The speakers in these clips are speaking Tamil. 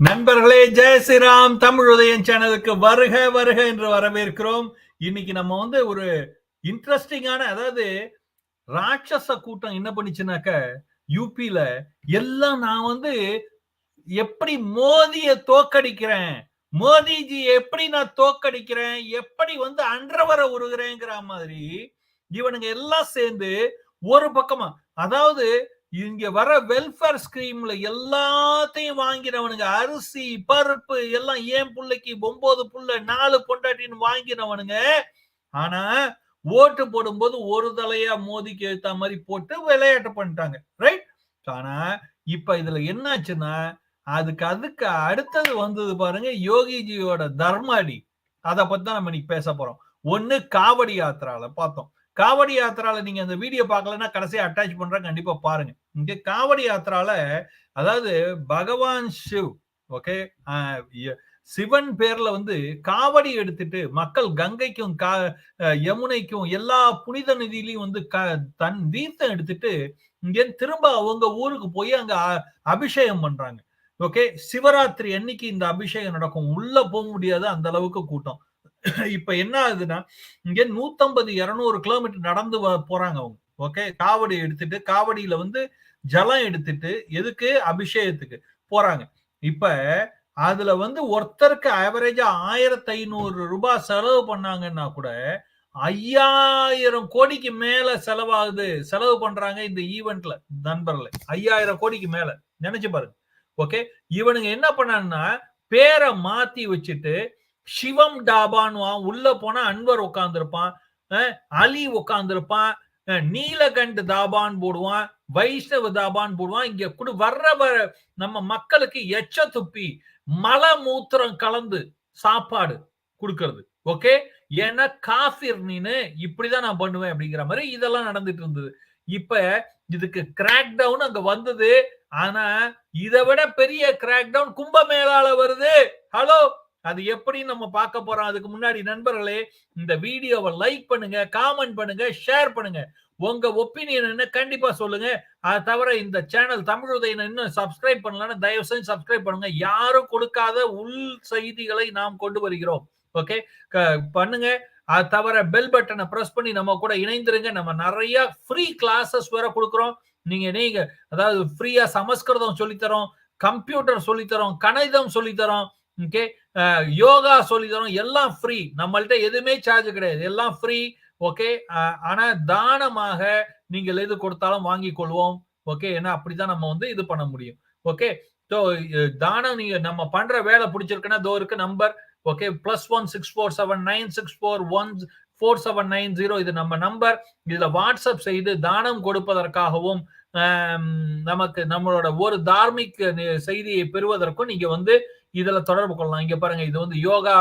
நண்பர்களே ஜெய் ஸ்ரீராம் தமிழ் உதயம் சேனலுக்கு வருக வருக என்று வரவேற்கிறோம். இன்னைக்கு நம்ம வந்து ஒரு இன்ட்ரெஸ்டிங்கான அதாவது ராட்சச கூட்டம் என்ன பண்ணிச்சுனாக்க யூபியில எல்லாம் நான் வந்து எப்படி மோதிய தோக்கடிக்கிறேன் மோதிஜி எப்படி நான் தோக்கடிக்கிறேன் எப்படி வந்து அன்றவரை உருகிறேங்கிற மாதிரி இவனுங்க எல்லாம் சேர்ந்து ஒரு பக்கமா அதாவது இங்க வர வெல்ஃபேர் ஸ்கீம்ல எல்லாத்தையும் வாங்கினவனுங்க அரிசி பருப்பு எல்லாம் ஏன் பிள்ளைக்கு ஒன்பது புள்ள நாலு பொண்டாட்டின்னு வாங்கினவனுங்க? ஆனா ஓட்டு போடும்போது ஒரு தலையா மோதிக்கு எழுத்த மாதிரி போட்டு விளையாட்டு பண்ணிட்டாங்க. ரைட் ஆனா இப்ப இதுல என்னாச்சுன்னா அதுக்கு அதுக்கு அடுத்தது வந்தது பாருங்க யோகிஜியோட தர்மாடி. அதை பத்தி தான் நம்ம இன்னைக்கு பேச போறோம். ஒன்னு காவடி யாத்திரால பார்த்தோம். காவடி யாத்திரால நீங்க அந்த வீடியோ பார்க்கலன்னா கடைசியா அட்டாச் பண்றேன் கண்டிப்பா பாருங்க. இங்க காவடி யாத்திரால அதாவது பகவான் சிவ் ஓகே சிவன் பேர்ல வந்து காவடி எடுத்துட்டு மக்கள் கங்கைக்கும் கா யமுனைக்கும் எல்லா புனித நிதியிலையும் வந்து க தன் தீர்த்தம் எடுத்துட்டு இங்கே திரும்ப அவங்க ஊருக்கு போய் அங்க அபிஷேகம் பண்றாங்க. ஓகே சிவராத்திரி அன்னைக்கு இந்த அபிஷேகம் நடக்கும். உள்ள போக முடியாது அந்த அளவுக்கு கூட்டம். இப்ப என்ன ஆகுதுன்னா இங்க நூத்தம்பது இருநூறு கிலோமீட்டர் நடந்து போறாங்க அவங்க. ஓகே காவடி எடுத்துட்டு காவடியில வந்து ஜலம் எடுத்துட்டு எதுக்கு? அபிஷேகத்துக்கு போறாங்க. இப்ப அதுல வந்து ஒருத்தருக்கு ஆவரேஜா ஆயிரத்தி ஐநூறு ரூபாய் செலவு பண்ணாங்கன்னா கூட ஐயாயிரம் கோடிக்கு மேல செலவாகுது. செலவு பண்றாங்க இந்த ஈவெண்ட்ல நண்பர்ல ஐயாயிரம் கோடிக்கு மேல. நினைச்சு பாருங்க. ஓகே இவனுங்க என்ன பண்ணான்னா பேரை மாத்தி வச்சுட்டு சிவம் டாபான்வான் உள்ள போனா அன்வர் உட்காந்துருப்பான் அலி உட்காந்துருப்பான் நீலகண்ட் தாபான் போடுவான் வைஷ்ணவ தாபான் போடுவான் இங்க கூட வர்ற வர நம்ம மக்களுக்கு எச்ச துப்பி மல மூத்திரம் கலந்து சாப்பாடு கொடுக்கறது ஓகே? ஏன்னா காஃபிர் நீனு இப்படிதான் நான் பண்ணுவேன் அப்படிங்கிற மாதிரி இதெல்லாம் நடந்துட்டு இருந்தது. இப்ப இதுக்கு கிராக் டவுன் அங்க வந்தது ஆனா இதை விட பெரிய கிராக் டவுன் கும்பமேளால வருது. ஹலோ அது எப்படி நம்ம பார்க்க போறோம்? அதுக்கு முன்னாடி நண்பர்களே இந்த வீடியோவை லைக் பண்ணுங்க காமெண்ட் பண்ணுங்க ஷேர் பண்ணுங்க. உங்க ஒப்பீனியன் என்ன கண்டிப்பா சொல்லுங்க. அது தவிர இந்த சேனல் தமிழ் உதயம் இன்னும் சப்ஸ்கிரைப் பண்ணலன்னா தயவு செஞ்சு சப்ஸ்கிரைப் பண்ணுங்க. யாரும் கொடுக்காத உள் செய்திகளை நாம் கொண்டு வருகிறோம். ஓகே பண்ணுங்க. அது தவிர பெல் பட்டனை ப்ரெஸ் பண்ணி நம்ம கூட இணைந்துருங்க. நம்ம நிறைய ஃப்ரீ கிளாஸஸ் வேற கொடுக்குறோம். நீங்க நீங்க அதாவது ஃப்ரீயா சமஸ்கிருதம் சொல்லித்தரோம் கம்ப்யூட்டர் சொல்லித்தரோம் கணிதம் சொல்லித்தரோம். ஓகே யோகா சொல்லி தரோம் எல்லாம் ஃப்ரீ நம்மள்ட்ட எதுவுமே சார்ஜ் கிடையாது. எல்லாம் ஃப்ரீ ஓகே ஆனா தானமாக நீங்கள் எது கொடுத்தாலும் வாங்கி கொள்வோம். ஓகே ஏன்னா அப்படிதான் நம்ம வந்து இது பண்ண முடியும். ஓகே ஸோ தானம் நீங்க நம்ம பண்ற வேலை பிடிச்சிருக்குன்னா தோ இருக்கு number okay plus one six four seven nine six four one four seven nine zero இது நம்ம நம்பர் இதுல வாட்ஸ்அப் செய்து தானம் கொடுப்பதற்காகவும் நமக்கு நம்மளோட ஒரு தார்மிக் செய்தியை பெறுவதற்கும் நீங்க வந்து இதுல தொடர்பு கொள்ளலாம். இங்க பாருங்க இது வந்து யோகா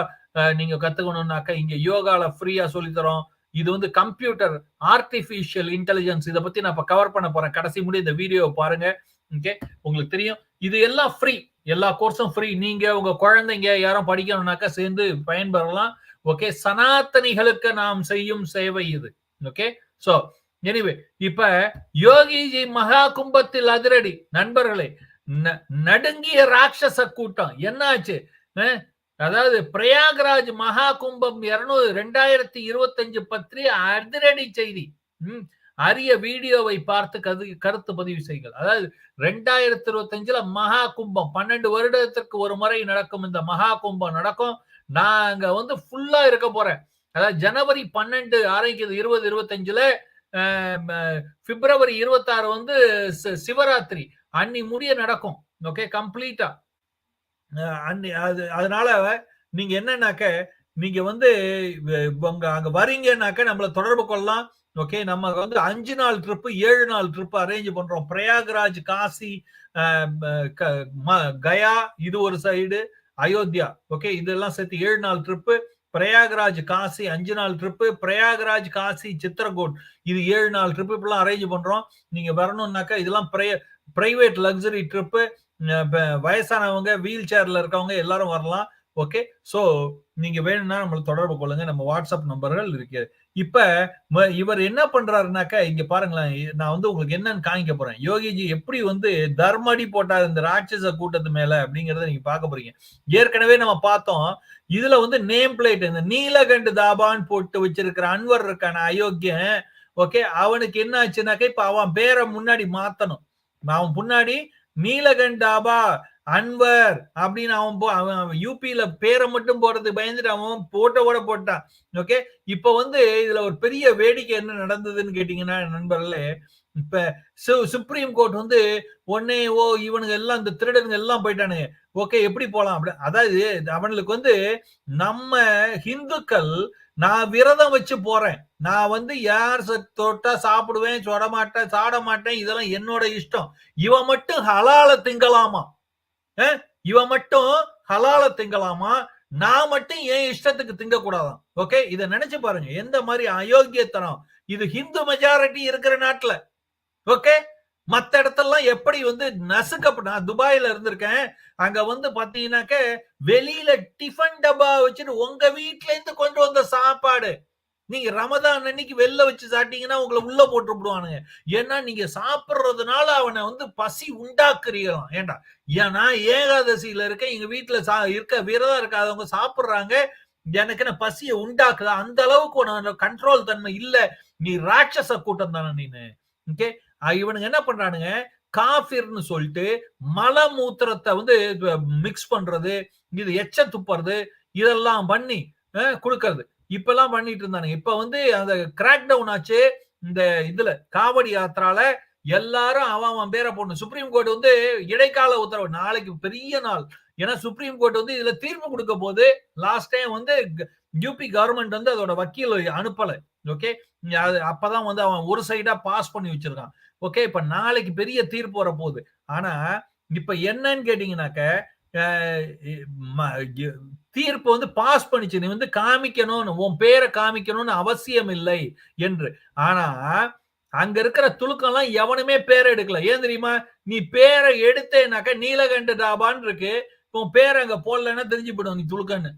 நீங்க கத்துக்கணும்னாக்க இங்க யோகால ஃப்ரீயா சொல்லித்தரோம். இது வந்து கம்ப்யூட்டர் ஆர்டிபிஷியல் இன்டெலிஜென்ஸ் இதை பத்தி நான் இப்ப கவர் பண்ண போறேன். கடைசி முடி இந்த வீடியோ பாருங்க. ஓகே உங்களுக்கு தெரியும். இது எல்லாம் ஃப்ரீ எல்லா கோர்ஸும் ஃப்ரீ நீங்க உங்க குழந்தைங்க யாரும் படிக்கணும்னாக்கா சேர்ந்து பயன்பெறலாம். ஓகே சனாத்தனிகளுக்கு நாம் செய்யும் சேவை இது. ஓகே சோ எனிவே இப்ப யோகிஜி மகா கும்பத்தில் அதிரடி. நண்பர்களே நடுங்கிய ராட்சச கூட்டம். என்னாச்சு? அதாவது பிரயாகராஜ் மகா கும்பம் இருநூறு ரெண்டாயிரத்தி இருபத்தஞ்சு பற்றி அதிரடி செய்தி. அரிய வீடியோவை பார்த்து கது கருத்து பதிவு செய்யுங்கள். அதாவது ரெண்டாயிரத்தி இருபத்தஞ்சுல மகா கும்பம் பன்னெண்டு வருடத்திற்கு ஒரு முறை நடக்கும் இந்த மகா கும்பம் நடக்கும். நான் அங்க வந்து ஃபுல்லா இருக்க போறேன். அதாவது ஜனவரி பன்னெண்டு ஆரம்பிக்குது இருபது இருபத்தஞ்சுல பிப்ரவரி இருபத்தாறு வந்து சிவராத்திரி. அன்னி முடிய நடக்கும். ஓகே கம்ப்ளீட்டா அன்னி அது அதனால நீங்க என்னன்னாக்க நீங்க வந்து உங்க அங்க வரீங்கன்னாக்க நம்மள தொடர்பு கொள்ளலாம். ஓகே நம்ம வந்து அஞ்சு நாள் ட்ரிப்பு ஏழு நாள் ட்ரிப் அரேஞ்ச் பண்றோம். பிரயாக்ராஜ் காசி கயா இது ஒரு சைடு அயோத்தியா. ஓகே இதெல்லாம் சேர்த்து ஏழு நாள் ட்ரிப்பு பிரயாகராஜ் காசி அஞ்சு நாள் ட்ரிப்பு பிரயாகராஜ் காசி சித்திரகோட். இது ஏழு நாள் ட்ரிப்பு இப்பெல்லாம் அரேஞ்ச் பண்றோம். நீங்க வரணும்னாக்கா இதெல்லாம் பிரைவேட் லக்ஸரி ட்ரிப்பு வயசானவங்க வீல் சேர்ல இருக்கவங்க எல்லாரும் வரலாம். ஓகே? ஸோ நீங்க வேணும்னா நம்மள தொடர்பு கொள்ளுங்க. நம்ம வாட்ஸ்அப் நம்பர்கள் இருக்கு. இப்ப ம- இவர் என்ன பண்றாருனாக்கா இங்க பாருங்களேன் நான் வந்து உங்களுக்கு என்னன்னு காமிக்க போறேன். யோகிஜி எப்படி வந்து தர்மடி போட்டார் இந்த ராட்சச கூட்டத்து மேல அப்படிங்கறத நீங்க பார்க்க போறீங்க. ஏற்கனவே நம்ம பார்த்தோம் இதுல வந்து நேம் பிளேட் இந்த நீலகண்டு தாபான்னு போட்டு வச்சிருக்கிற அன்வர் இருக்கான அயோக்கியன் ஓகே? அவனுக்கு என்ன ஆச்சுனாக்கா இப்ப அவன் பேரை முன்னாடி மாத்தணும். அவன் முன்னாடி நீலகண்டாபா அன்வர் அப்படின்னு அவன் போ- அவன் யூபியில பேரை மட்டும் போடுறதுக்கு பயந்துட்டு அவன் போட்டோட போட்டான். ஓகே இப்ப வந்து இதுல ஒரு பெரிய வேடிக்கை என்ன நடந்ததுன்னு கேட்டீங்கன்னா நண்பர்களே இப்ப சு- சுப்ரீம் கோர்ட் வந்து உடனே ஓ இவனுங்க எல்லாம் இந்த திருடனுங்க எல்லாம் போயிட்டானுங்க. ஓகே எப்படி போலாம்? அப்படி அதாவது அவனுக்கு வந்து நம்ம ஹிந்துக்கள் நான் விரதம் வச்சு போறேன். நான் வந்து யார் தொட்டா சாப்பிடுவேன் சொட மாட்டேன் சாட மாட்டேன் இதெல்லாம் என்னோட இஷ்டம். இவன் மட்டும் ஹலால திங்கலாமா? இவன் மட்டும் ஹலால திங்கலாமா? நான் மட்டும் என் இஷ்டத்துக்கு திங்க ஓகே? இதை நினைச்சு பாருங்க. எந்த மாதிரி அயோக்கியத்தனம். இது ஹிந்து மெஜாரிட்டி இருக்கிற நாட்டுல. ஓகே? மத்த இடத்தெல்லாம் எப்படி வந்து நசுக்கப்பட்ட நான் துபாயில இருந்திருக்கேன். அங்க வந்து பாத்தீங்கன்னாக்க வெளியில டிஃபன் டப்பா வச்சுட்டு உங்க வீட்டுல இருந்து கொண்டு வந்த சாப்பாடு. நீங்க ரமதான் அன்னைக்கு வெளில வச்சு சாப்பிட்டீங்கன்னா உங்களை உள்ள போட்டு விடுவானுங்க. ஏன்னா நீங்க சாப்பிடுறதுனால அவனை வந்து பசி உண்டாக்குறீங்களாம் ஏண்டா? ஏன் நான் ஏகாதசியில இருக்கேன். எங்க வீட்டுல சா இருக்க விரதம் இருக்காதவங்க சாப்பிடுறாங்க. எனக்கு என்ன பசியை உண்டாக்குதா? அந்த அளவுக்கு உனக்கு கண்ட்ரோல் தன்மை இல்ல. நீ ராட்சச கூட்டம் தானே நீனு. ஓகே இவனுங்க என்ன பண்றானுங்க? காஃபிர்னு சொல்லிட்டு மலமூத்திரத்தை வந்து மிக்ஸ் பண்றது இது எச்ச துப்புறது இதெல்லாம் பண்ணி கொடுக்கறது. இப்பெல்லாம் பண்ணிட்டு இருந்தானுங்க. இப்ப வந்து அந்த கிராக் டவுன் ஆச்சு. இந்த இதுல காவடி யாத்திரால எல்லாரும் அவன் அவன் பேரை போடணும். சுப்ரீம் கோர்ட் வந்து இடைக்கால உத்தரவு நாளைக்கு பெரிய நாள். ஏன்னா சுப்ரீம் கோர்ட் வந்து இதுல தீர்ப்பு கொடுக்க போது லாஸ்ட் டைம் வந்து யூபி கவர்மெண்ட் வந்து அதோட வக்கீல் அனுப்பலை. ஓகே அது அப்பதான் வந்து அவன் ஒரு சைடா பாஸ் பண்ணி வச்சிருக்கான். ஓகே இப்ப நாளைக்கு பெரிய தீர்ப்பு வர போகுது ஆனா இப்ப என்னன்னு கேட்டீங்கன்னாக்க ம- தீர்ப்பு வந்து பாஸ் பண்ணிச்சு. நீ வந்து காமிக்கணும்னு உன் பேரை காமிக்கணும்னு அவசியம் இல்லை என்று. ஆனா அங்க இருக்கிற துலுக்கம்லாம் எவனுமே பேரை எடுக்கல. ஏன் தெரியுமா? நீ பேரை எடுத்தேனாக்க நீலகண்ட டாபான் இருக்கு. உன் பேரை அங்க போடலன்னா தெரிஞ்சு போயிடும் நீ துலுக்கன்னு.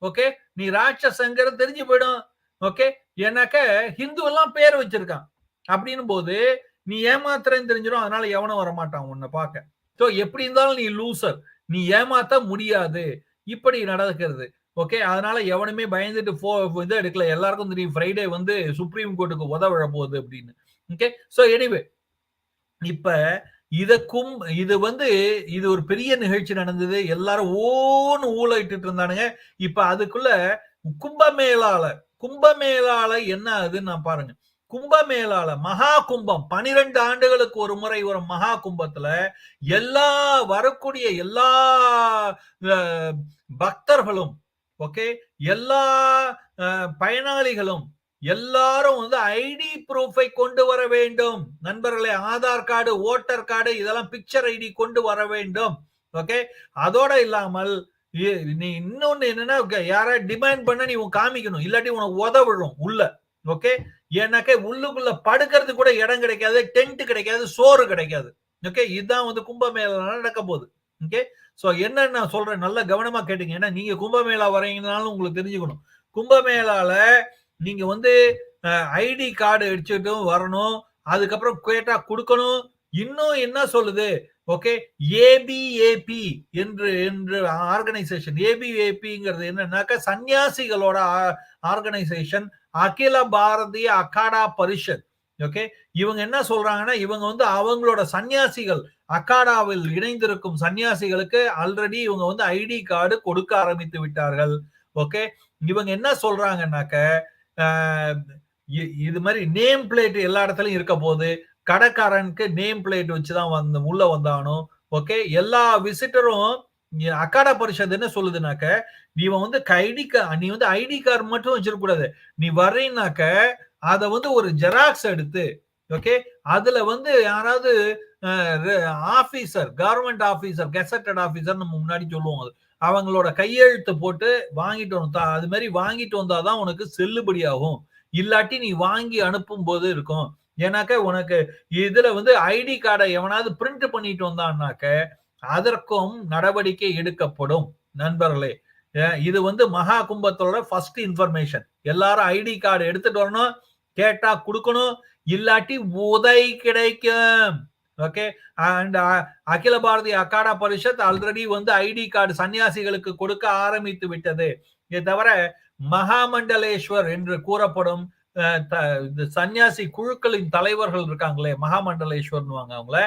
ஓகே நீ ராட்சசங்கிறது தெரிஞ்சு போயிடும். ஓகே ஏன்னாக்க ஹிந்து எல்லாம் பேர் வச்சிருக்கான். அப்படின்னும் போது நீ ஏமாத்துறேன்னு தெரிஞ்சிடும் அதனால எவனும் வரமாட்டான் உன்னை பார்க்க. ஸோ எப்படி இருந்தாலும் நீ லூசர் நீ ஏமாத்த முடியாது. இப்படி நடக்கிறது. ஓகே அதனால எவனுமே பயந்துட்டு போ இது எடுக்கல. எல்லாருக்கும் தெரியும் ஃப்ரைடே வந்து சுப்ரீம் கோர்ட்டுக்கு உதவிழ போகுது அப்படின்னு. ஓகே ஸோ எனிவே இப்ப இதற்கும் இது வந்து இது ஒரு பெரிய நிகழ்ச்சி நடந்தது. எல்லாரும் ஓன்னு ஊழிட்டு இருந்தானுங்க. இப்ப அதுக்குள்ள கும்பமேளால கும்பமேளால என்ன ஆகுதுன்னு நான் பாருங்க. கும்பமேளால மகா கும்பம் பனிரெண்டு ஆண்டுகளுக்கு ஒரு முறை வரும் மகா கும்பத்துல எல்லா வரக்கூடிய எல்லா பக்தர்களும் ஓகே எல்லா பயனாளிகளும் எல்லாரும் வந்து ஐடி ப்ரூஃபை கொண்டு வர வேண்டும். நண்பர்களே ஆதார் கார்டு ஓட்டர் கார்டு இதெல்லாம் பிக்சர் ஐடி கொண்டு வர வேண்டும். ஓகே அதோட இல்லாமல் இ- நீ இன்னொன்னு என்னன்னா யாரா டிமாண்ட் பண்ண நீ உன் காமிக்கணும். இல்லாட்டி உனக்கு உதவிடும் உள்ள. ஓகே ஏன்னாக்க உள்ளுக்குள்ள படுக்கிறது கூட இடம் கிடைக்காது டென்ட் கிடைக்காது சோறு கிடைக்காது. ஓகே இதுதான் வந்து கும்பமேளா நடக்க போகுது. ஓகே ஸோ என்ன நான் சொல்றேன். நல்ல கவனமா கேட்டுங்க. ஏன்னா நீங்க கும்பமேளா வரீங்கனாலும் உங்களுக்கு தெரிஞ்சுக்கணும். கும்பமேளால நீங்க வந்து ஐடி கார்டு அடிச்சுட்டும் வரணும். அதுக்கப்புறம் கேட்டா கொடுக்கணும். இன்னும் என்ன சொல்லுது? ஓகே ஏபிஏபி என்று என்று ஆர்கனைசேஷன் ஏபிஏபிங்கிறது என்னன்னாக்கா சன்னியாசிகளோட ஆர்கனைசேஷன் அகில பாரதிய அக்காடா பரிஷத். ஓகே இவங்க என்ன சொல்றாங்கன்னா இவங்க வந்து அவங்களோட சன்னியாசிகள் அக்காடாவில் இணைந்திருக்கும் சன்னியாசிகளுக்கு ஆல்ரெடி இவங்க வந்து ஐடி கார்டு கொடுக்க ஆரம்பித்து விட்டார்கள். ஓகே இவங்க என்ன சொல்றாங்கன்னாக்க இ- இது மாதிரி நேம் பிளேட் எல்லா இடத்துலயும் இருக்க போகுது கடைக்காரனுக்கு நேம் பிளேட் வச்சுதான் வந்து உள்ள வந்தானோ ஓகே எல்லா விசிட்டரும் அக்காடா பரிஷத் என்ன சொல்லுதுனாக்க நீ வந்து ஐடி நீ வந்து ஐடி கார்டு மட்டும் வச்சிருக்கூடாது. நீ வர்றீனாக்க அதை வந்து ஒரு ஜெராக்ஸ் எடுத்து ஓகே? அதுல வந்து யாராவது officer government officer gazetted officer நம்ம முன்னாடி சொல்லுவோம் அது. அவங்களோட கையெழுத்து போட்டு வாங்கிட்டு வந்து அது மாதிரி வாங்கிட்டு வந்தாதான் உனக்கு செல்லுபடியாகும். இல்லாட்டி நீ வாங்கி அனுப்பும் போது இருக்கும். ஏன்னாக்க உனக்கு இதுல வந்து ஐடி கார்டை எவனாவது பிரிண்ட் பண்ணிட்டு வந்தான்னாக்க அதற்கும் நடவடிக்கை எடுக்கப்படும். நண்பர்களே இது வந்து மகா கும்பத்தோட ஃபர்ஸ்ட் இன்ஃபர்மேஷன் எல்லாரும் ஐடி கார்டு எடுத்துட்டு வரணும் கேட்டா கொடுக்கணும் இல்லாட்டி உதை கிடைக்கும். Okay? And Akhil Bharatiya Akhara Parishad already வந்து ஐடி கார்டு சன்னியாசிகளுக்கு கொடுக்க ஆரம்பித்து விட்டது. இது தவிர மகாமண்டலேஸ்வர் என்று கூறப்படும் சன்னியாசி குழுக்களின் தலைவர்கள் இருக்காங்களே மகாமண்டலேஸ்வர்னுவாங்க அவங்கள.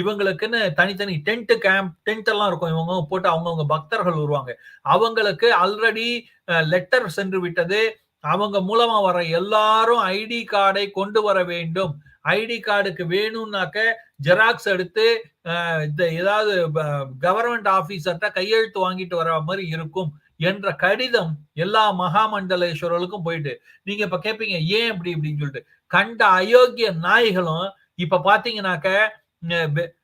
இவங்களுக்குன்னு தனித்தனி டென்ட் கேம்ப் டென்ட் எல்லாம் இருக்கும். இவங்க போட்டு அவங்கவுங்க பக்தர்கள் வருவாங்க. அவங்களுக்கு ஆல்ரெடி லெட்டர் சென்று விட்டது. அவங்க மூலமா வர எல்லாரும் ஐடி கார்டை கொண்டு வர வேண்டும். ஐடி கார்டுக்கு வேணும்னாக்க ஜெராக்ஸ் எடுத்து இந்த ஏதாவது கவர்மெண்ட் ஆபீசர்கிட்ட கையெழுத்து வாங்கிட்டு வர மாதிரி இருக்கும். என்ற கடிதம் எல்லா மகாமண்டலேஸ்வரர்களுக்கும் போயிட்டு நீங்க இப்ப கேட்பீங்க ஏன் இப்படி இப்படின்னு சொல்லிட்டு. கண்ட அயோக்கிய நாய்களும் இப்ப பாத்தீங்கன்னாக்க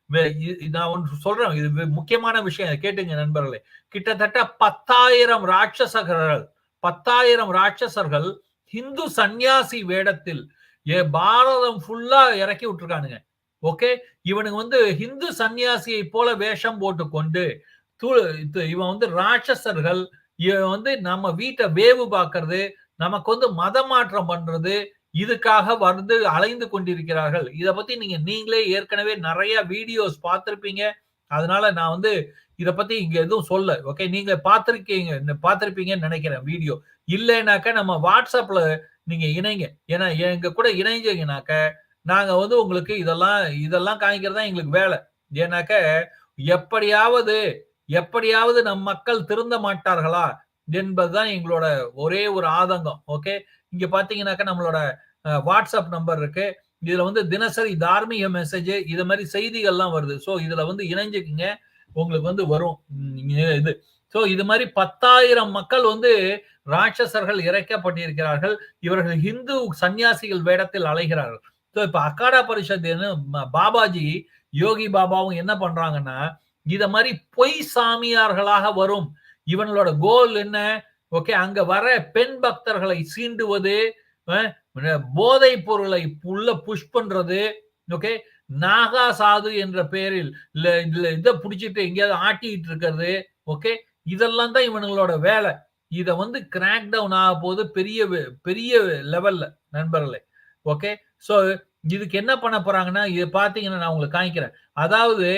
வெ- நான் ஒன்று சொல்றேன் இது முக்கியமான விஷயம் கேட்டுங்க நண்பர்களே. கிட்டத்தட்ட பத்தாயிரம் ராட்சசர்கள் பத்தாயிரம் ராட்சசர்கள் ஹிந்து சந்நியாசி வேடத்தில் ஏ பாரதம் ஃபுல்லா இறக்கி விட்டுருக்கானுங்க. ஓகே? இவனுங்க வந்து ஹிந்து சந்நியாசியை போல வேஷம் போட்டுக்கொண்டு கொண்டு இது- இவன் வந்து ராட்சசர்கள் வந்து நம்ம வீட்டை வேவு பார்க்கறது நமக்கு வந்து மதமாற்றம் பண்றது இதுக்காக வந்து அலைந்து கொண்டிருக்கிறார்கள். இத பத்தி நீங்க நீங்களே ஏற்கனவே நிறைய வீடியோஸ் பார்த்திருப்பீங்க. அதனால நான் வந்து இத பத்தி இங்க எதுவும் சொல்ல ஓகே நீங்க பார்த்திருக்கீங்க பார்த்திருப்பீங்கன்னு நினைக்கிறேன் வீடியோ. இல்லைனாக்க நம்ம வாட்ஸ்அப்ல நீங்க இணைங்க. ஏன்னா எங்க கூட இணைஞ்சீங்கனாக்க நாங்க வந்து உங்களுக்கு இதெல்லாம் இதெல்லாம் காமிக்கிறது தான் எங்களுக்கு வேலை. ஏன்னாக்க எப்படியாவது எப்படியாவது நம் மக்கள் திருந்த மாட்டார்களா என்பதுதான் எங்களோட ஒரே ஒரு ஆதங்கம் ஓகே இங்க பாத்தீங்கன்னாக்க நம்மளோட வாட்ஸ்அப் நம்பர் இருக்கு. இதுல வந்து தினசரி தார்மீக மெசேஜ் இது மாதிரி செய்திகள்லாம் வருது. ஸோ இதுல வந்து இணைஞ்சுக்குங்க. உங்களுக்கு வந்து வரும். இது. ஸோ இது மாதிரி பத்தாயிரம் மக்கள் வந்து ராட்சசர்கள் இறைக்கப்பட்டிருக்கிறார்கள். இவர்கள் ஹிந்து சன்னியாசிகள் வேடத்தில் அலைகிறார்கள். ஸோ இப்போ அக்காடா பரிஷத் பாபாஜி யோகி பாபாவும் என்ன பண்றாங்கன்னா இத மாதிரி பொய் சாமியார்களாக வரும். இவங்களோட கோல் என்ன? ஓகே அங்க வர பெண் பக்தர்களை சீண்டுவது போதை பொருளை உள்ள புஷ் பண்றது ஓகே நாகா சாது என்ற பெயரில் இல்ல இதுல இதை பிடிச்சிட்டு எங்கேயாவது ஆட்டிட்டு இருக்கிறது ஓகே இதெல்லாம் தான் இவனுங்களோட வேலை. இதை வந்து கிராக் டவுன் ஆக போது பெரிய வே- பெரிய லெவல்ல நண்பர்களே ஓகே ஸோ இதுக்கு என்ன பண்ண போறாங்கன்னா இது பார்த்தீங்கன்னா நான் உங்களுக்கு காய்க்கிறேன் அதாவது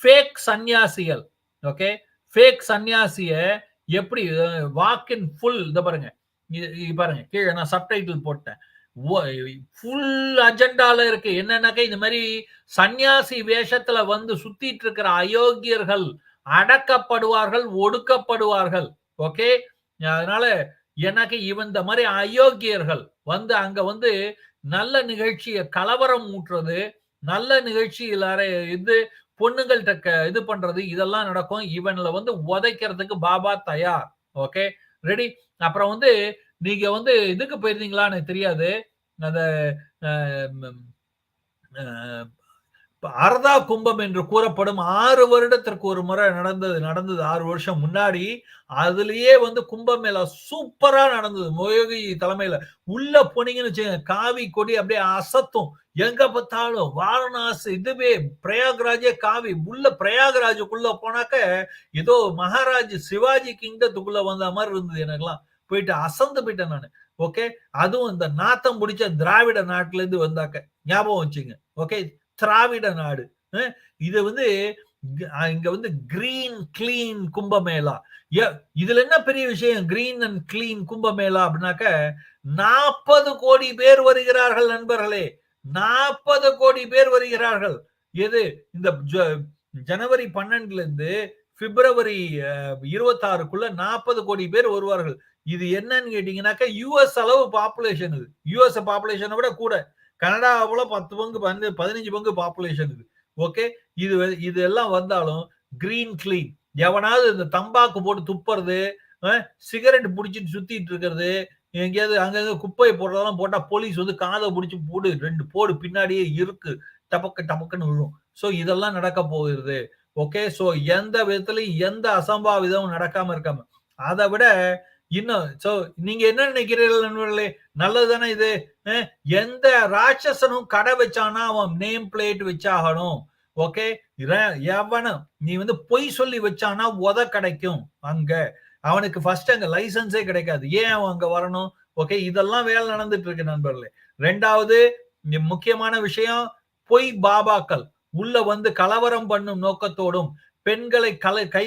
ஃபேக் சந்நியாசிகள் ஓகே ஃபேக் சன்னியாசிய எப்படி வாக்கின் ஃபுல் இதை பாருங்க. பாருங்க கீழே நான் சப்டைட்டில் போட்டேன். ஃபுல் அஜெண்டால இருக்கு. என்னன்னாக்க இந்த மாதிரி சன்னியாசி வேஷத்துல வந்து சுத்திட்டு இருக்கிற அயோக்கியர்கள் அடக்கப்படுவார்கள் ஒடுக்கப்படுவார்கள். ஓகே அதனால எனக்கு இவன் இந்த மாதிரி அயோக்கியர்கள் வந்து அங்க வந்து நல்ல நிகழ்ச்சியை கலவரம் ஊட்டுறது நல்ல நிகழ்ச்சியில இது பொண்ணுங்கள்ட்ட இது பண்றது இதெல்லாம் நடக்கும். இவன்ல வந்து உதைக்கிறதுக்கு பாபா தயார். ஓகே? ரெடி? அப்புறம் வந்து நீங்க வந்து இதுக்கு போயிருந்தீங்களான்னு தெரியாது. அந்த அரதா கும்பம் என்று கூறப்படும் ஆறு வருடத்திற்கு ஒரு முறை நடந்தது நடந்தது. ஆறு வருஷம் முன்னாடி அதுலயே வந்து கும்பமேளா சூப்பரா நடந்தது. மோயோகி தலைமையில உள்ள போனீங்கன்னு வச்சுக்கோங்க காவி கொடி அப்படியே அசத்தும். எங்க பார்த்தாலும் வாரணாசி இதுவே பிரயாக்ராஜே காவி. உள்ள பிரயாகராஜுக்குள்ள போனாக்க ஏதோ மகாராஜ் சிவாஜி கிங்டத்துக்குள்ள வந்த மாதிரி இருந்தது எனக்குலாம் போயிட்டு அசந்து போயிட்டேன் நான். ஓகே? அதுவும் இந்த நாத்தம் பிடிச்ச திராவிட நாட்டுல இருந்து வந்தாக்க. ஞாபகம் வச்சுங்க. ஓகே? திராவிட நாடு. இது வந்து இங்க வந்து கிரீன் கிளீன் கும்பமேளா. இதுல என்ன பெரிய விஷயம்? கிரீன் அண்ட் கிளீன் கும்பமேளா அப்படின்னாக்க நாற்பது கோடி பேர் வருகிறார்கள் நண்பர்களே. நாற்பது கோடி பேர் வருகிறார்கள். எது? இந்த ஜ- ஜனவரி பன்னெண்டுல இருந்து பிப்ரவரி இருபத்தாறுக்குள்ள நாற்பது கோடி பேர் வருவார்கள். இது என்னன்னு கேட்டீங்கன்னாக்கா யூஎஸ் அளவு பாப்புலேஷன் இது. யூஎஸ் பாப்புலேஷனை விட கூட. கனடாவில் பத்து பங்கு பன்னெண்டு பதினஞ்சு பங்கு பாப்புலேஷன் இருக்கு ஓகே இது இது எல்லாம் வந்தாலும் கிரீன் கிளீன் எவனாவது இந்த தம்பாக்கு போட்டு துப்புறது சிகரெட் பிடிச்சிட்டு சுத்திட்டு இருக்கிறது எங்கேயாவது அங்கங்க குப்பையை போடுறதெல்லாம் போட்டா போலீஸ் வந்து காதை பிடிச்சி போடு ரெண்டு போடு பின்னாடியே இருக்கு. டபக்கு டபக்குன்னு விழும். ஸோ இதெல்லாம் நடக்க போகிறது. ஓகே ஸோ எந்த விதத்துலையும் எந்த அசம்பாவிதமும் நடக்காம இருக்காம. அதை விட இன்னும் சோ நீங்க என்ன நினைக்கிறீர்கள் நண்பர்களே? நல்லதுதானே இது? எந்த ராட்சசனும் கடை வச்சானா அவன் நேம் பிளேட் வச்சாகணும். ஓகே எவனும் நீ வந்து பொய் சொல்லி வச்சானா உத கிடைக்கும் அங்க. அவனுக்கு ஃபர்ஸ்ட் அங்க லைசன்ஸே கிடைக்காது. ஏன் அவன் அங்க வரணும்? ஓகே இதெல்லாம் வேலை நடந்துட்டு இருக்கு நண்பர்களே. ரெண்டாவது முக்கியமான விஷயம் பொய் பாபாக்கள். உள்ள வந்து கலவரம் பண்ணும் நோக்கத்தோடும் பெண்களை கலை கை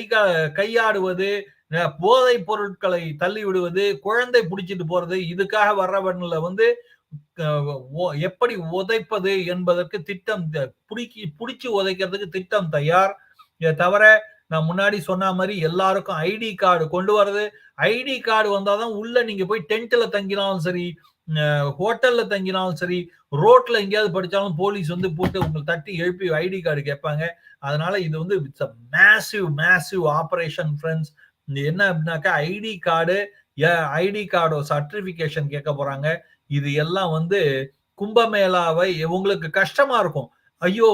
கையாடுவது போதை பொருட்களை தள்ளி விடுவது குழந்தை பிடிச்சிட்டு போறது இதுக்காக வர்றவன்ல வந்து எப்படி உதைப்பது என்பதற்கு திட்டம் பிடிக்கி பிடிச்சி உதைக்கிறதுக்கு திட்டம் தயார். தவிர நான் முன்னாடி சொன்ன மாதிரி எல்லாருக்கும் ஐடி கார்டு கொண்டு வர்றது. ஐடி கார்டு வந்தாதான் உள்ள நீங்க போய் டென்ட்ல தங்கினாலும் சரி ஹோட்டல்ல தங்கினாலும் சரி ரோட்ல எங்கேயாவது படிச்சாலும் போலீஸ் வந்து போட்டு உங்களை தட்டி எழுப்பி ஐடி கார்டு கேட்பாங்க. அதனால இது வந்து it's a massive massive operation friends என்ன அப்படின்னாக்கா ஐடி கார்டு ஐடி கார்டோ சர்டிபிகேஷன் கேட்க போறாங்க. இது எல்லாம் வந்து கும்பமேளாவை உங்களுக்கு கஷ்டமா இருக்கும். ஐயோ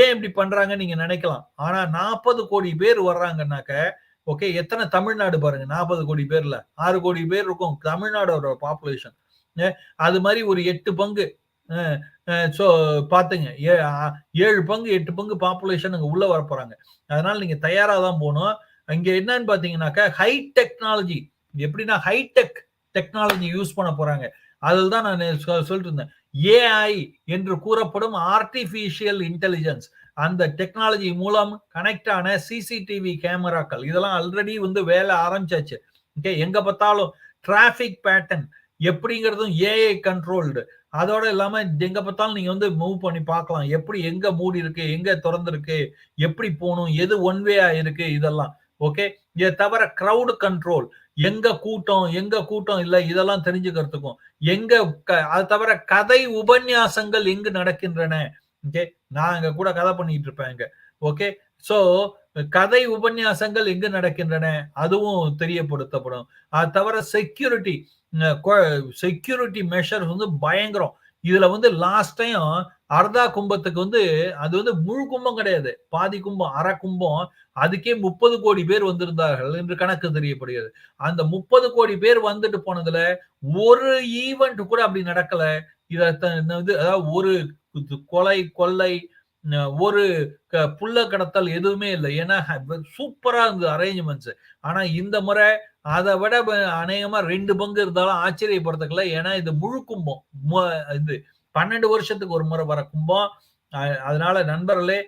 ஏன் இப்படி பண்றாங்க நீங்க நினைக்கலாம். ஆனா நாற்பது கோடி பேர் வர்றாங்கன்னாக்க ஓகே எத்தனை தமிழ்நாடு பாருங்க நாற்பது கோடி பேர்ல. ஆறு கோடி பேர் இருக்கும் தமிழ்நாடோட பாப்புலேஷன் அது மாதிரி ஒரு எட்டு பங்கு. ஸோ பார்த்துங்க ஏழு பங்கு எட்டு பங்கு பாப்புலேஷன் அங்கே உள்ள வர போறாங்க அதனால நீங்க தயாராக தான் போகணும். இங்க என்னன்னு பாத்தீங்கன்னாக்கா ஹை டெக்னாலஜி எப்படின்னா ஹைடெக் டெக்னாலஜி யூஸ் பண்ண போறாங்க. அதில் தான் நான் சொல்லிட்டு இருந்தேன் ஏஐ என்று கூறப்படும் ஆர்டிபிஷியல் இன்டெலிஜென்ஸ் அந்த டெக்னாலஜி மூலம் கனெக்ட் ஆன சிசிடிவி கேமராக்கள் இதெல்லாம் ஆல்ரெடி வந்து வேலை ஆரம்பிச்சாச்சு. ஓகே எங்க பார்த்தாலும் டிராஃபிக் பேட்டர்ன் எப்படிங்கிறதும் ஏஐ கண்ட்ரோல்டு அதோட இல்லாம எங்க பார்த்தாலும் நீங்க வந்து மூவ் பண்ணி பார்க்கலாம். எப்படி எங்க மூடி இருக்கு எங்க திறந்திருக்கு எப்படி போகணும் எது ஒன் வேயா இருக்கு இதெல்லாம். ஓகே இதை தவிர க்ரௌடு கண்ட்ரோல் எங்க கூட்டம் எங்க கூட்டம் இல்ல இதெல்லாம் தெரிஞ்சுக்கிறதுக்கும். எங்க அது தவிர கதை உபன்யாசங்கள் எங்கு நடக்கின்றன? ஓகே நான் அங்க கூட கதை பண்ணிட்டு இருப்பேன் இங்க ஓகே சோ கதை உபன்யாசங்கள் எங்கு நடக்கின்றன? அதுவும் தெரியப்படுத்தப்படும். அது தவிர செக்யூரிட்டி செக்யூரிட்டி மெஷர்ஸ் வந்து பயங்கரம். இதுல வந்து லாஸ்ட் டைம் அர்தா கும்பத்துக்கு வந்து அது வந்து முழு கும்பம் கிடையாது. பாதி கும்பம் அரை கும்பம் அதுக்கே முப்பது கோடி பேர் வந்திருந்தார்கள் என்று கணக்கு தெரியப்படுகிறது. அந்த முப்பது கோடி பேர் வந்துட்டு போனதுல ஒரு ஈவெண்ட் கூட அப்படி நடக்கல. இத அதாவது ஒரு கொலை கொள்ளை ஒரு புள்ள கடத்தல் எதுவுமே இல்லை. ஏன்னா சூப்பரா இருந்தது அரேஞ்ச்மெண்ட்ஸ் ஆனா இந்த முறை அதை விட அநேகமா ரெண்டு பங்கு இருந்தாலும் ஆச்சரியப்படுத்தக்கல. ஏன்னா இது முழு கும்பம். இது பன்னெண்டு வருஷத்துக்கு ஒரு முறை வர கும்பம். அதனால நண்பர்களே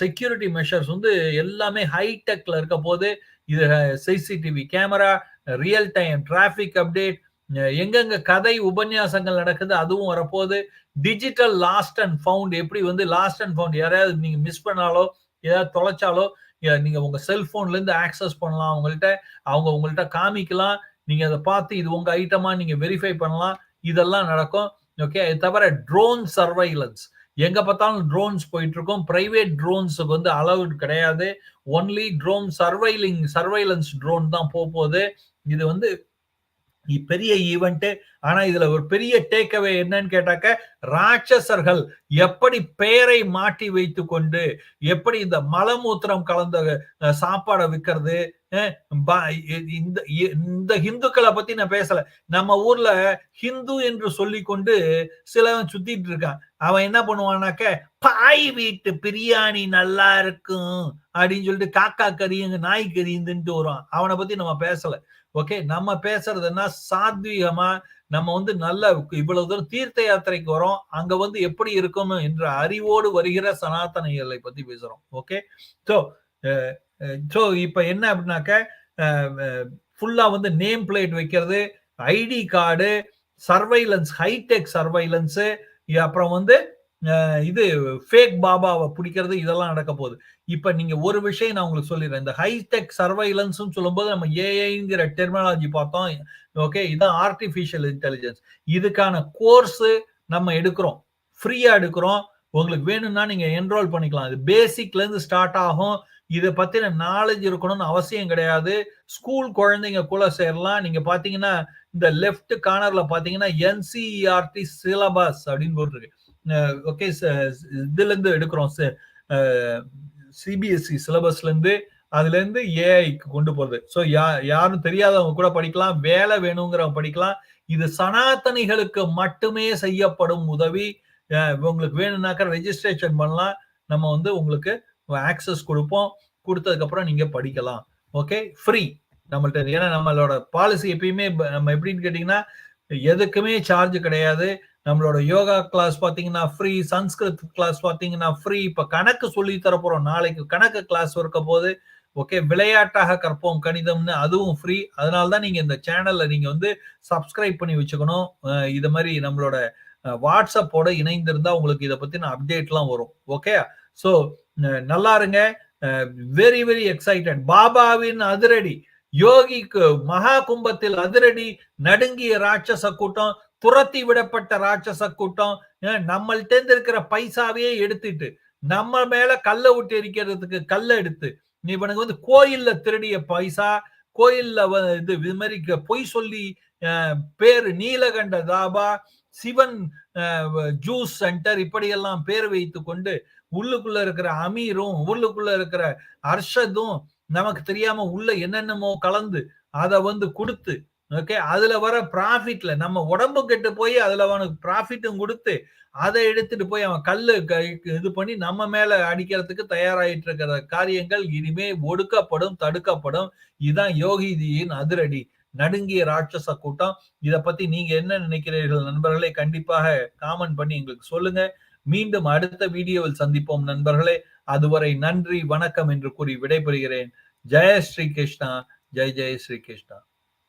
செக்யூரிட்டி மெஷர்ஸ் வந்து எல்லாமே ஹைடெக்ல இருக்க போது இது CCTV camera real time traffic update எங்கெங்க கதை உபன்யாசங்கள் நடக்குது அதுவும் வரப்போகுது. டிஜிட்டல் லாஸ்ட் அண்ட் ஃபவுண்ட் எப்படி வந்து லாஸ்ட் அண்ட் ஃபவுண்ட் யாரையாவது நீங்க மிஸ் பண்ணாலோ ஏதாவது தொலைச்சாலோ நீங்க உங்க செல்போன்ல இருந்து ஆக்சஸ் பண்ணலாம் அவங்கள்ட்ட. அவங்க உங்கள்கிட்ட காமிக்கலாம். நீங்க அதை பார்த்து இது உங்க ஐட்டமா நீங்க வெரிஃபை பண்ணலாம். இதெல்லாம் நடக்கும். ஓகே அது தவிர ட்ரோன் சர்வைலன்ஸ் எங்க பார்த்தாலும் ட்ரோன்ஸ் போயிட்டு இருக்கும் பிரைவேட் ட்ரோன்ஸுக்கு வந்து அலவுட் கிடையாது. Only drone surveilling surveillance drone தான் போகுது. இது வந்து பெரிய ஈவெண்ட்டு ஆனா இதுல ஒரு பெரிய டேக்அவே என்னன்னு கேட்டாக்க ராட்சசர்கள் எப்படி பெயரை மாட்டி வைத்து கொண்டு எப்படி இந்த மலமூத்திரம் கலந்த சாப்பாடை விற்கிறது இந்த இந்த ஹிந்துக்களை பத்தி நான் பேசல. நம்ம ஊர்ல ஹிந்து என்று சொல்லி கொண்டு சிலவன் சுத்திட்டு இருக்கான். அவன் என்ன பண்ணுவானாக்க பாய் வீட்டு பிரியாணி நல்லா இருக்கும் அப்படின்னு சொல்லிட்டு காக்கா கறியுங்க நாய் கறிந்துட்டு வருவான். அவனை பத்தி நம்ம பேசல. ஓகே நம்ம பேசுறதுன்னா சாத்வீகமா நம்ம வந்து நல்ல இவ்வளவு தூரம் தீர்த்த யாத்திரைக்கு வரோம். அங்க வந்து எப்படி இருக்கணும் என்ற அறிவோடு வருகிற சனாதனிகளை பத்தி பேசுறோம். ஓகே? ஸோ ஸோ இப்ப என்ன அப்படின்னாக்க ஃபுல்லா வந்து நேம் பிளேட் வைக்கிறது ID card surveillance high tech surveillance அப்புறம் வந்து இது ஃபேக் பாபாவை பிடிக்கிறது இதெல்லாம் நடக்க போகுது. இப்போ நீங்க ஒரு விஷயம் நான் உங்களுக்கு சொல்லிடுறேன். இந்த ஹைடெக் சர்வைலன்ஸ்னு சொல்லும்போது நம்ம ஏஐங்கிற டெர்மினாலஜி பார்த்தோம். ஓகே இதுதான் ஆர்டிஃபிஷியல் இன்டெலிஜென்ஸ் இதுக்கான கோர்ஸு நம்ம எடுக்கிறோம். ஃப்ரீயா எடுக்கிறோம். உங்களுக்கு வேணும்னா நீங்க என்ரோல் பண்ணிக்கலாம். இது பேசிக்ல இருந்து ஸ்டார்ட் ஆகும். இதை பத்தின நாலேஜ் இருக்கணும்னு அவசியம் கிடையாது. ஸ்கூல் குழந்தைங்க கூட சேரலாம். நீங்க பாத்தீங்கன்னா இந்த லெஃப்ட் கார்னர்ல பாத்தீங்கன்னா என்சிஇஆர்டி சிலபஸ் அப்படின்னு போட்டிருக்கு. ஓகே இதுலேருந்து எடுக்கிறோம் சிபிஎஸ்சி சிலபஸ்லேருந்து அதுலேருந்து ஏஐக்கு கொண்டு போகிறது. ஸோ யா யாரும் தெரியாதவங்க கூட படிக்கலாம் வேலை வேணுங்கிறவங்க படிக்கலாம். இது சனாத்தனிகளுக்கு மட்டுமே செய்யப்படும் உதவி. உங்களுக்கு வேணும்னாக்கா ரெஜிஸ்ட்ரேஷன் பண்ணலாம். நம்ம வந்து உங்களுக்கு ஆக்சஸ் கொடுப்போம். கொடுத்ததுக்கப்புறம் நீங்கள் படிக்கலாம். ஓகே ஃப்ரீ நம்மள்ட்ட ஏன்னா நம்மளோட பாலிசி எப்பயுமே நம்ம எப்படின்னு கேட்டிங்கன்னா எதுக்குமே சார்ஜ் கிடையாது. நம்மளோட யோகா கிளாஸ் பார்த்தீங்கன்னா ஃப்ரீ சன்ஸ்கிருத் கிளாஸ் பார்த்தீங்கன்னா ஃப்ரீ இப்போ கணக்கு சொல்லி தரப்போகிறோம் நாளைக்கு கணக்கு கிளாஸ் இருக்க போது ஓகே விளையாட்டாக கற்போம். கணிதம்னு அதுவும் ஃப்ரீ அதனால தான் நீங்கள் இந்த சேனலில் நீங்கள் வந்து சப்ஸ்கிரைப் பண்ணி வச்சுக்கணும். இது மாதிரி நம்மளோட வாட்ஸ்அப்போட இணைந்திருந்தா உங்களுக்கு இதை பற்றின அப்டேட்லாம் வரும். ஓகே ஸோ நல்லா இருங்க. வெரி வெரி எக்ஸைட்டட் பாபாவின் அதிரடி. யோகிக்கு மகா கும்பத்தில் அதிரடி. நடுங்கிய ராட்சச கூட்டம். துரத்தி விடப்பட்ட ராட்சச கூட்டம் நம்மள்கிட்ட இருக்கிற பைசாவையே எடுத்துட்டு நம்ம மேல கல்லை விட்டு எரிக்கிறதுக்கு கல்லை எடுத்து நீ இவனுக்கு வந்து கோயில்ல திருடிய பைசா கோயில்ல வ- இது இது மாதிரி பொய் சொல்லி பேர் நீலகண்ட தாபா சிவன் ஜூஸ் சென்டர் இப்படியெல்லாம் பேர் வைத்து கொண்டு உள்ளுக்குள்ள இருக்கிற அமீரும் உள்ளுக்குள்ள இருக்கிற அர்ஷதும் நமக்கு தெரியாம உள்ள என்னென்னமோ கலந்து அதை வந்து கொடுத்து ஓகே அதுல வர ப்ராஃபிட்ல நம்ம உடம்பு கெட்டு போய் அதுல அவனுக்கு ப்ராஃபிட்டும் கொடுத்து அதை எடுத்துட்டு போய் அவன் கல்லு க- இது பண்ணி நம்ம மேல அடிக்கிறதுக்கு தயாராயிட்டு இருக்கிற காரியங்கள் இனிமே ஒடுக்கப்படும் தடுக்கப்படும். இதுதான் யோகிதியின் அதிரடி. நடுங்கிய ராட்சச கூட்டம். இத பத்தி நீங்க என்ன நினைக்கிறீர்கள் நண்பர்களே? கண்டிப்பாக காமெண்ட் பண்ணி எங்களுக்கு சொல்லுங்க. மீண்டும் அடுத்த வீடியோவில் சந்திப்போம் நண்பர்களே. அதுவரை நன்றி வணக்கம் என்று கூறி விடைபெறுகிறேன். ஜெய ஸ்ரீ கிருஷ்ணா. ஜெய் ஜெய ஸ்ரீ கிருஷ்ணா.